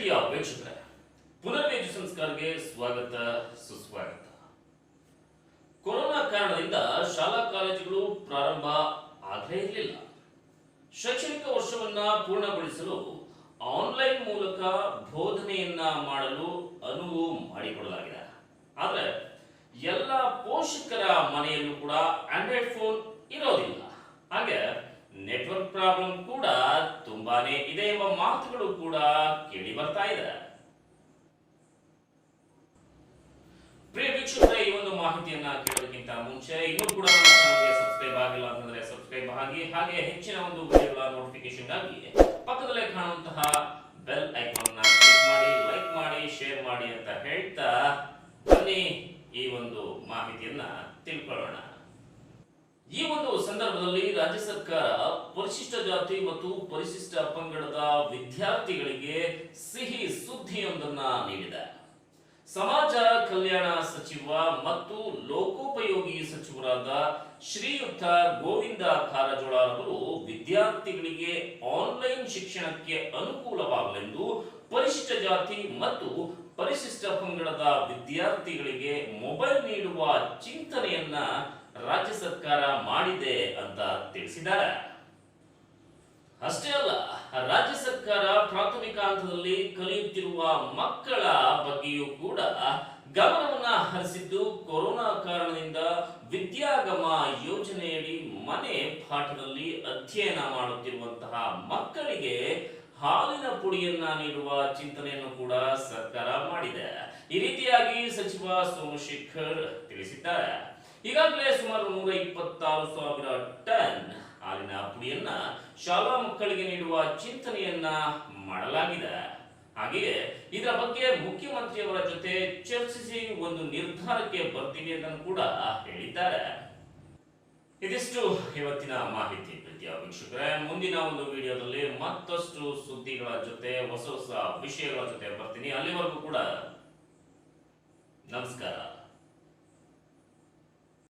ಪ್ರೀತಿಯ ವೀಕ್ಷಕರೇ ಪುನರ್ವೇಜು ಸಂಸ್ಕಾರಕ್ಕೆ ಸ್ವಾಗತ, ಸುಸ್ವಾಗತ. ಕೊರೋನಾ ಕಾರಣದಿಂದ ಶಾಲಾ ಕಾಲೇಜುಗಳು ಪ್ರಾರಂಭ ಆಗಲೇ ಇರಲಿಲ್ಲ. ಶೈಕ್ಷಣಿಕ ವರ್ಷವನ್ನ ಪೂರ್ಣಗೊಳಿಸಲು ಆನ್ಲೈನ್ ಮೂಲಕ ಬೋಧನೆಯನ್ನ ಮಾಡಲು ಅನುವು ಮಾಡಿಕೊಡಲಾಗಿದೆ. ಆದರೆ, ಎಲ್ಲ ಪೋಷಕರ ಮನೆಯಲ್ಲೂ ಕೂಡ ಆಂಡ್ರಾಯ್ಡ್ ಫೋನ್ ಇರೋದಿಲ್ಲ. ಹಾಗೆ ನೆಟ್ವರ್ಕ್ ಪ್ರಾಬ್ಲಮ್ ಕೂಡ ತುಂಬಾನೇ ಇದೆ ಎಂಬ ಮಾತುಗಳು ಕೂಡ ಕೇಳಿ ಬರ್ತಾ ಇದೆ. ಪ್ರಿಯ ವೀಕ್ಷಕರ, ಈ ಒಂದು ಮಾಹಿತಿಯನ್ನ ಕೇಳೋದಕ್ಕಿಂತ ಮುಂಚೆ ಇನ್ನೂ ಕೂಡ ಸಬ್ಸ್ಕ್ರೈಬ್ ಆಗಿಲ್ಲ ಅಂತಂದ್ರೆ ಸಬ್ಸ್ಕ್ರೈಬ್ ಆಗಿ ಹಾಗೆ ಹೆಚ್ಚಿನ ಒಂದು ವಿಡಿಯೋಗಳ ನೋಟಿಫಿಕೇಶನ್ ಆಗಿ ಪಕ್ಕದಲ್ಲೇ ಕಾಣುವಂತಹ ಬೆಲ್ ಐಕಾನ್ನ ಮಾಡಿ ಲೈಕ್ ಮಾಡಿ ಶೇರ್ ಮಾಡಿ ಅಂತ ಹೇಳ್ತಾ ಬನ್ನಿ ಈ ಒಂದು ಮಾಹಿತಿಯನ್ನ ತಿಳ್ಕೊಳ್ಳೋಣ. ಈ ಒಂದು ಸಂದರ್ಭದಲ್ಲಿ ರಾಜ್ಯ ಸರ್ಕಾರ ಪರಿಶಿಷ್ಟ ಜಾತಿ ಮತ್ತು ಪರಿಶಿಷ್ಟ ಪಂಗಡದ ವಿದ್ಯಾರ್ಥಿಗಳಿಗೆ ಸಿಹಿ ಸುದ್ದಿಯೊಂದನ್ನ ನೀಡಿದೆ. ಸಮಾಜ ಕಲ್ಯಾಣ ಸಚಿವ ಮತ್ತು ಲೋಕೋಪಯೋಗಿ ಸಚಿವರಾದ ಶ್ರೀಯುತ ಗೋವಿಂದ ಕಾರಜೋಳ ಅವರು ವಿದ್ಯಾರ್ಥಿಗಳಿಗೆ ಆನ್ಲೈನ್ ಶಿಕ್ಷಣಕ್ಕೆ ಅನುಕೂಲವಾಗಲೆಂದು ಪರಿಶಿಷ್ಟ ಜಾತಿ ಮತ್ತು ಪರಿಶಿಷ್ಟ ಪಂಗಡದ ವಿದ್ಯಾರ್ಥಿಗಳಿಗೆ ಮೊಬೈಲ್ ನೀಡುವ ಚಿಂತನೆಯನ್ನ ರಾಜ್ಯ ಸರ್ಕಾರ ಮಾಡಿದೆ ಅಂತ ತಿಳಿಸಿದ್ದಾರೆ. ಅಷ್ಟೇ ಅಲ್ಲ, ರಾಜ್ಯ ಸರ್ಕಾರ ಪ್ರಾಥಮಿಕ ಹಂತದಲ್ಲಿ ಕಲಿಯುತ್ತಿರುವ ಮಕ್ಕಳ ಬಗ್ಗೆಯೂ ಕೂಡ ಗಮನವನ್ನ ಹರಿಸಿದ್ದು ಕೊರೋನಾ ಕಾರಣದಿಂದ ವಿದ್ಯಾಗಮ ಯೋಜನೆಯಡಿ ಮನೆ ಪಾಠದಲ್ಲಿ ಅಧ್ಯಯನ ಮಾಡುತ್ತಿರುವಂತಹ ಮಕ್ಕಳಿಗೆ ಹಾಲಿನ ಪುಡಿಯನ್ನ ನೀಡುವ ಚಿಂತನೆಯನ್ನು ಕೂಡ ಸರ್ಕಾರ ಮಾಡಿದೆ. ಈ ರೀತಿಯಾಗಿ ಸಚಿವ ಸೋಮಶೇಖರ್ ತಿಳಿಸಿದ್ದಾರೆ. ಈಗಾಗಲೇ ಸುಮಾರು ನೂರ ಇಪ್ಪತ್ತಾರು ಸಾವಿರ ಟನ್ ಹಾಲಿನ ಪುಡಿಯನ್ನ ಶಾಲಾ ಮಕ್ಕಳಿಗೆ ನೀಡುವ ಚಿಂತನೆಯನ್ನ ಮಾಡಲಾಗಿದೆ. ಹಾಗೆಯೇ ಇದರ ಬಗ್ಗೆ ಮುಖ್ಯಮಂತ್ರಿಯವರ ಜೊತೆ ಚರ್ಚಿಸಿ ಒಂದು ನಿರ್ಧಾರಕ್ಕೆ ಬರ್ತೀವಿ ಅಂತ ಕೂಡ ಹೇಳಿದ್ದಾರೆ. ಇದಿಷ್ಟು ಇವತ್ತಿನ ಮಾಹಿತಿ ಪ್ರೀತಿಯ ವೀಕ್ಷಕರೇ. ಮುಂದಿನ ಒಂದು ವಿಡಿಯೋದಲ್ಲಿ ಮತ್ತಷ್ಟು ಸುದ್ದಿಗಳ ಜೊತೆ, ಹೊಸ ಹೊಸ ವಿಷಯಗಳ ಜೊತೆ ಬರ್ತೀನಿ. ಅಲ್ಲಿವರೆಗೂ ಕೂಡ